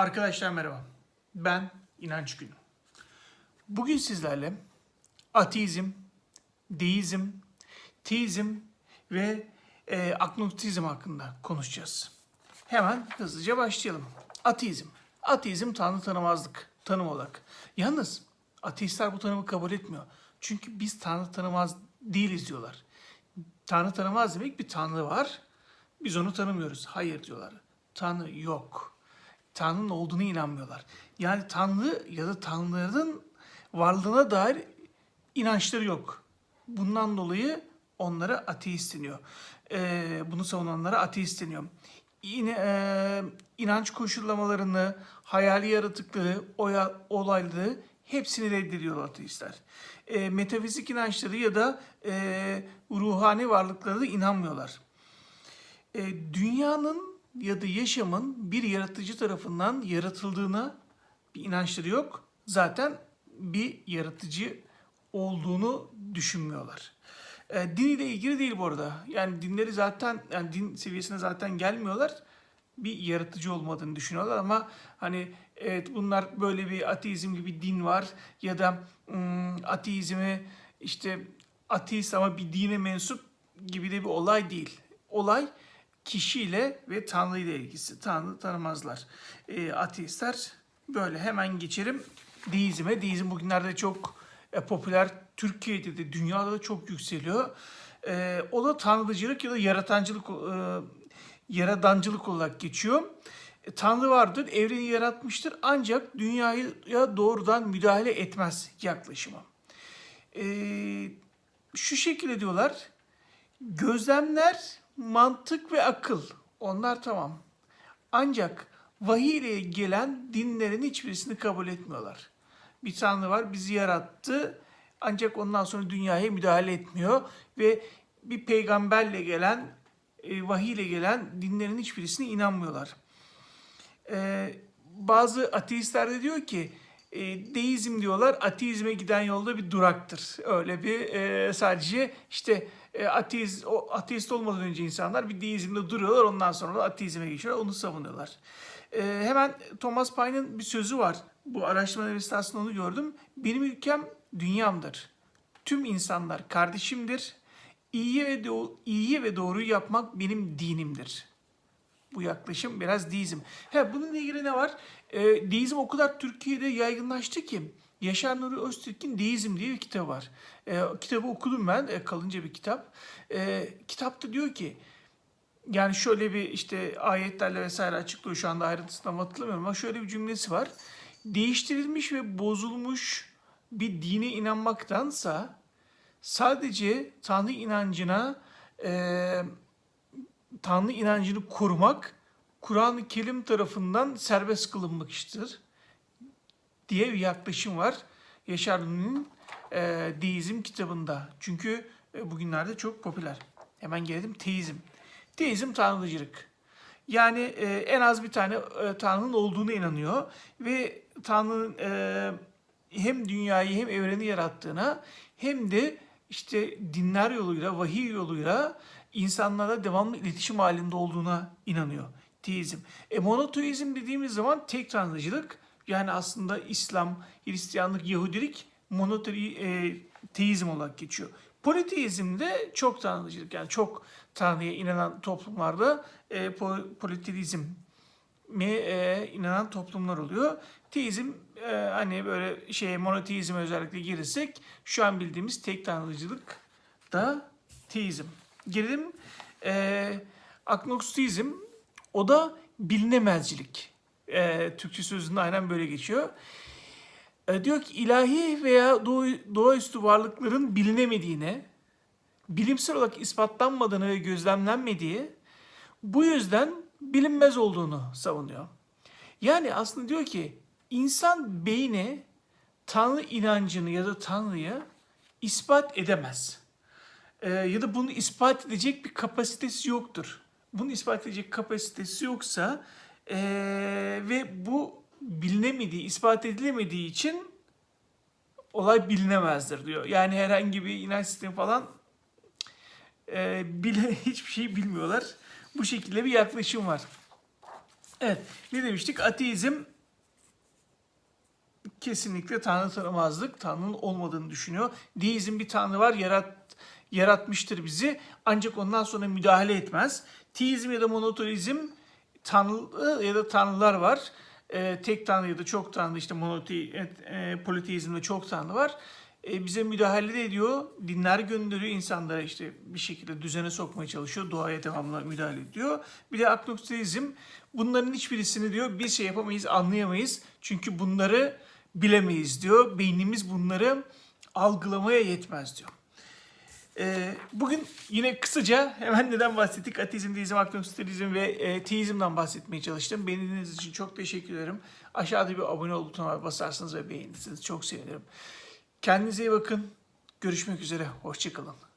Arkadaşlar merhaba. Ben İnanç Gün. Bugün sizlerle ateizm, deizm, teizm ve e, agnostizm hakkında konuşacağız. Hemen hızlıca başlayalım. Ateizm. Ateizm tanrı tanımazlık tanım olarak. Yalnız ateistler bu tanımı kabul etmiyor. Çünkü biz tanrı tanımaz değiliz diyorlar. Tanrı tanımaz demek bir tanrı var. Biz onu tanımıyoruz. Hayır diyorlar. Tanrı yok. Tanrı'nın olduğunu inanmıyorlar. Yani Tanrı ya da Tanrıların varlığına dair inançları yok. Bundan dolayı onlara ateist deniyor. Ee, bunu savunanlara ateist deniyor. Yine e, inanç koşullamalarını, hayali yaratıkları, oya, olayları hepsini reddediyor ateistler. E, metafizik inançları ya da e, ruhani varlıklara da inanmıyorlar. E, dünyanın ya da yaşamın bir yaratıcı tarafından yaratıldığına bir inançları yok. Zaten bir yaratıcı olduğunu düşünmüyorlar. E, din ile ilgili değil bu arada. Yani dinleri zaten yani din seviyesine zaten gelmiyorlar. Bir yaratıcı olmadığını düşünüyorlar ama hani evet bunlar böyle bir ateizm gibi din var ya da ım, ateizmi işte ateist ama bir dine mensup gibi de bir olay değil. Olay kişiyle ve Tanrı ile ilgisi. Tanrı tanımazlar. E, ateistler böyle hemen geçelim deizme. Deizm bugünlerde çok e, popüler. Türkiye'de de dünyada da çok yükseliyor. E, o da tanrıcılık ya da yaratancılık e, yaradancılık olarak geçiyor. E, Tanrı vardır, evreni yaratmıştır ancak dünyaya doğrudan müdahale etmez yaklaşımı. E, şu şekilde diyorlar. Gözlemler, mantık ve akıl. Onlar tamam. Ancak vahiy ile gelen dinlerin hiçbirisini kabul etmiyorlar. Bir tanrı var, bizi yarattı. Ancak ondan sonra dünyaya müdahale etmiyor ve bir peygamberle gelen, e, vahiy ile gelen dinlerin hiçbirisine inanmıyorlar. Ee, bazı ateistler de diyor ki e, deizm diyorlar ateizme giden yolda bir duraktır. Öyle bir e, sadece işte e, ateist, o, ateist olmadan önce insanlar bir deizmde duruyorlar ondan sonra da ateizme geçiyorlar onu savunuyorlar. E, hemen Thomas Paine'in bir sözü var. Bu araştırmalar esnasında onu gördüm. Benim ülkem dünyamdır. Tüm insanlar kardeşimdir. İyi ve do- iyi ve doğruyu yapmak benim dinimdir bu yaklaşım biraz deizm. He, bununla ilgili ne var? E, deizm o kadar Türkiye'de yaygınlaştı ki Yaşar Nuri Öztürk'ün Deizm diye bir kitabı var. E, kitabı okudum ben, e, kalınca bir kitap. E, kitapta diyor ki, yani şöyle bir işte ayetlerle vesaire açıklıyor şu anda ayrıntısını hatırlamıyorum ama şöyle bir cümlesi var. Değiştirilmiş ve bozulmuş bir dine inanmaktansa sadece Tanrı inancına eee Tanrı inancını korumak Kur'an-ı Kerim tarafından serbest kılınmıştır diye bir yaklaşım var. Yaşar Nuri'nin e, Deizm kitabında. Çünkü e, bugünlerde çok popüler. Hemen gelelim teizm. Teizm tanrıcılık. Yani e, en az bir tane e, tanrının olduğunu inanıyor ve tanrının e, hem dünyayı hem evreni yarattığına hem de işte dinler yoluyla, vahiy yoluyla insanlara devamlı iletişim halinde olduğuna inanıyor teizm. E monoteizm dediğimiz zaman tek tanrıcılık yani aslında İslam, Hristiyanlık, Yahudilik monoteizm olarak geçiyor. Politeizm de çok tanrıcılık yani çok tanrıya inanan toplumlarda e, po- politeizm mi e, inanan toplumlar oluyor. Teizm e, hani böyle şey monoteizme özellikle girirsek şu an bildiğimiz tek tanrıcılık da teizm. Gelelim e, agnostizm o da bilinemezcilik. E, Türkçe sözünde aynen böyle geçiyor. E, diyor ki ilahi veya doğa, doğaüstü varlıkların bilinemediğine, bilimsel olarak ispatlanmadığını ve gözlemlenmediği, bu yüzden bilinmez olduğunu savunuyor. Yani aslında diyor ki insan beyni Tanrı inancını ya da Tanrı'yı ispat edemez. Ee, ya da bunu ispat edecek bir kapasitesi yoktur. Bunu ispat edecek kapasitesi yoksa ee, ve bu bilinemediği, ispat edilemediği için olay bilinemezdir diyor. Yani herhangi bir inanç sistemi falan e, bile hiçbir şey bilmiyorlar. Bu şekilde bir yaklaşım var. Evet, ne demiştik? Ateizm kesinlikle Tanrı tanımazlık, Tanrı'nın olmadığını düşünüyor. Deizm bir Tanrı var, yarat, yaratmıştır bizi ancak ondan sonra müdahale etmez. Teizm ya da monoteizm Tanrı ya da Tanrılar var. Ee, tek Tanrı ya da çok Tanrı işte monotei, e, politeizmde çok Tanrı var. E, bize müdahale ediyor, dinler gönderiyor, insanlara işte bir şekilde düzene sokmaya çalışıyor, doğaya devamlı müdahale ediyor. Bir de agnostizm, bunların hiçbirisini diyor bir şey yapamayız, anlayamayız. Çünkü bunları bilemeyiz diyor. Beynimiz bunları algılamaya yetmez diyor. Ee, bugün yine kısaca hemen neden bahsettik? Ateizm, deizm, agnostisizm ve e, teizmden bahsetmeye çalıştım. Beni dinlediğiniz için çok teşekkür ederim. Aşağıda bir abone ol butonuna basarsınız ve beğenirsiniz. Çok sevinirim. Kendinize iyi bakın. Görüşmek üzere. Hoşçakalın.